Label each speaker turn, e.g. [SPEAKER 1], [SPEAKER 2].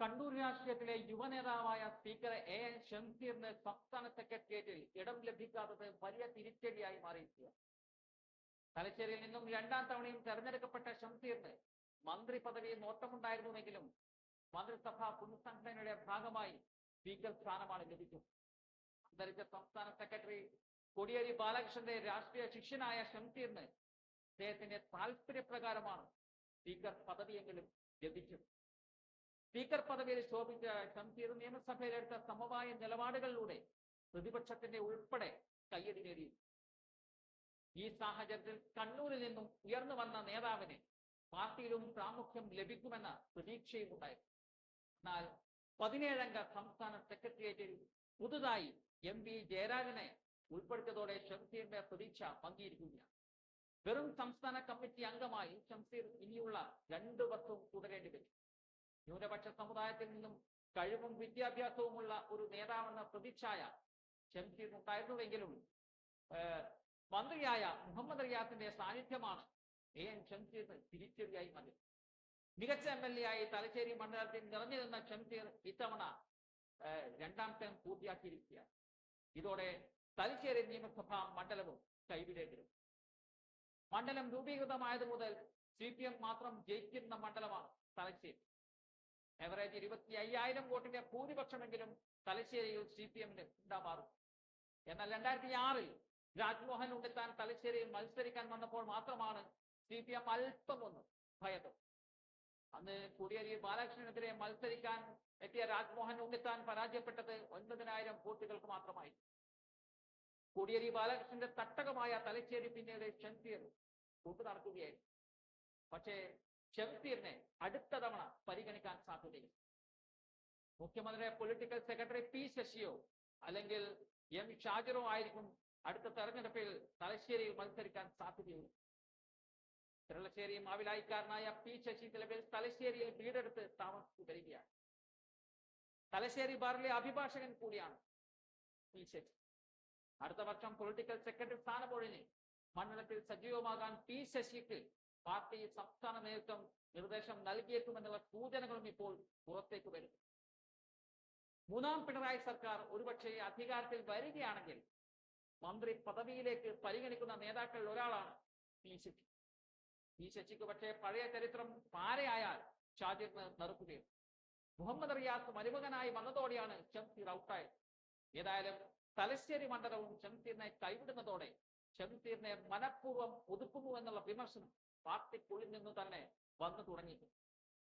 [SPEAKER 1] കണ്ണൂർ രാഷ്ട്രീയത്തിലെ യുവനേതാവായ speaker A ഷംസീറിന് സംസ്ഥാന സെക്രട്ടേറിയറ്റിൽ ഇടം ലഭിക്കാത്തത് വലിയ തിരിച്ചടിയായി മാറിയിരിക്കുകയാണ് തലശ്ശേരിയിൽ നിന്നും രണ്ടാം തവണയും തെരഞ്ഞെടുക്കപ്പെട്ട ഷംസീറിന് മന്ത്രി പദവി നോട്ടമുണ്ടായിരുന്നുവെങ്കിലും മന്ത്രിസഭാ പുനഃസംഘടനയുടെ ഭാഗമായി സ്പീക്കർ സ്ഥാനമാണ് ലഭിച്ചത് അന്തരിച്ച സംസ്ഥാന സെക്രട്ടറി കോടിയേരി ബാലകൃഷ്ണന്റെ രാഷ്ട്രീയ ശിഷ്യനായ ഷംസീറിന് അദ്ദേഹത്തിന്റെ താല്പര്യപ്രകാരമാണ് സ്പീക്കർ പദവിയെങ്കിലും ലഭിച്ചത് സ്പീക്കർ പദവിയിൽ ശോഭിച്ച ഷംസീർ നിയമസഭയിലെടുത്ത സമവായ നിലപാടുകളിലൂടെ പ്രതിപക്ഷത്തിന്റെ ഉൾപ്പെടെ കയ്യടി നേടി ഈ സാഹചര്യത്തിൽ കണ്ണൂരിൽ നിന്നും ഉയർന്നു വന്ന നേതാവിന് പാർട്ടിയിലും പ്രാമുഖ്യം ലഭിക്കുമെന്ന പ്രതീക്ഷയും ഉണ്ടായിരുന്നു എന്നാൽ പതിനേഴംഗ സംസ്ഥാന സെക്രട്ടേറിയറ്റിൽ പുതുതായി എം വി ജയരാജനെ ഉൾപ്പെടുത്തിയതോടെ ഷംസീറിന്റെ പ്രതീക്ഷ പങ്കിയിരിക്കുകയാണ് വെറും സംസ്ഥാന കമ്മിറ്റി അംഗമായി ഷംസീർ ഇനിയുള്ള രണ്ടു വർഷവും തുടരേണ്ടി വരും ന്യൂനപക്ഷ സമുദായത്തിൽ നിന്നും കഴിവും വിദ്യാഭ്യാസവുമുള്ള ഒരു നേതാവെന്ന പ്രതിച്ഛായ ഷംസീറിനുണ്ടായിരുന്നുവെങ്കിലും മന്ത്രിയായ മുഹമ്മദ് റിയാസിന്റെ സാന്നിധ്യമാണ് എ എൻ ഷംസീറിന് തിരിച്ചടിയായി മതി മികച്ച എം എൽ എ ആയി തലശ്ശേരി മണ്ഡലത്തിൽ നിറഞ്ഞു നിന്ന ഷംസീർ ഇത്തവണ രണ്ടാം ടേം പൂർത്തിയാക്കിയിരിക്കുകയാണ് ഇതോടെ തലശ്ശേരി നിയമസഭാ മണ്ഡലവും കൈവിടേണ്ടിരും മണ്ഡലം രൂപീകൃതമായത് മുതൽ സി പി എം മാത്രം ജയിക്കുന്ന മണ്ഡലമാണ് തലശ്ശേരി എവറേജ് ഇരുപത്തി അയ്യായിരം വോട്ടിന്റെ ഭൂരിപക്ഷമെങ്കിലും തലശ്ശേരിയിൽ സി പി എമ്മിന് ഉണ്ടാമാറും എന്നാൽ രണ്ടായിരത്തി ആറിൽ രാജ്മോഹൻ ഉണ്ണിത്താൻ തലശ്ശേരിയിൽ മത്സരിക്കാൻ വന്നപ്പോൾ മാത്രമാണ് സി പി എം അല്പം ഒന്ന് ഭയത്തു അന്ന് കുടിയേരി ബാലകൃഷ്ണനെതിരെ മത്സരിക്കാൻ എത്തിയ രാജ്മോഹൻ ഉണ്ണിത്താൻ പരാജയപ്പെട്ടത് ഒൻപതിനായിരം വോട്ടുകൾക്ക് മാത്രമായി കോടിയേരി ബാലകൃഷ്ണന്റെ തട്ടകമായ തലശ്ശേരി പിന്നീട് ക്ഷൺ കൂട്ടു നടക്കുകയായിരുന്നു പക്ഷേ ഷംസീറിനെ അടുത്ത തവണ പരിഗണിക്കാൻ സാധ്യതയില്ല മുഖ്യമന്ത്രിയുടെ പൊളിറ്റിക്കൽ സെക്രട്ടറി പി ശശിയോ അല്ലെങ്കിൽ എം ഷാജിറോ ആയിരിക്കും അടുത്ത തെരഞ്ഞെടുപ്പിൽ തലശ്ശേരിയിൽ മത്സരിക്കാൻ സാധ്യതയുണ്ട് തിരളശ്ശേരി മാവിലായിക്കാരനായ പി ശശി നിലവിൽ തലശ്ശേരിയിൽ വീടെടുത്ത് താമസിച്ചു വരികയാണ് തലശ്ശേരി ബാറിലെ അഭിഭാഷകൻ കൂടിയാണ് പി ശശി അടുത്ത വർഷം പൊളിറ്റിക്കൽ സെക്രട്ടറി സ്ഥാനമൊഴിഞ്ഞ് മണ്ഡലത്തിൽ സജീവമാകാൻ പി ശശിക്ക് പാർട്ടി സംസ്ഥാന നേതൃത്വം നിർദ്ദേശം നൽകിയേക്കുമെന്നുള്ള സൂചനകളും ഇപ്പോൾ പുറത്തേക്ക് വരും മൂന്നാം പിണറായി സർക്കാർ ഒരുപക്ഷെ അധികാരത്തിൽ വരികയാണെങ്കിൽ മന്ത്രി പദവിയിലേക്ക് പരിഗണിക്കുന്ന നേതാക്കളിൽ ഒരാളാണ് പി ശശി പി ശശിക്ക് പക്ഷേ പഴയ ചരിത്രം പാരയായാൽ ഷാജിറിന് നറുക്കുകയും മുഹമ്മദ് റിയാസ് മരുമകനായി വന്നതോടെയാണ് ഷംസീർ ഔട്ടായത് ഏതായാലും തലശ്ശേരി മണ്ഡലവും ഷംസീറിനെ കൈവിടുന്നതോടെ ഷംസീറിനെ മനഃപൂർവ്വം ഒതുക്കുന്നു എന്നുള്ള വിമർശനം പാർട്ടിക്കുള്ളിൽ നിന്ന് തന്നെ വന്നു തുടങ്ങി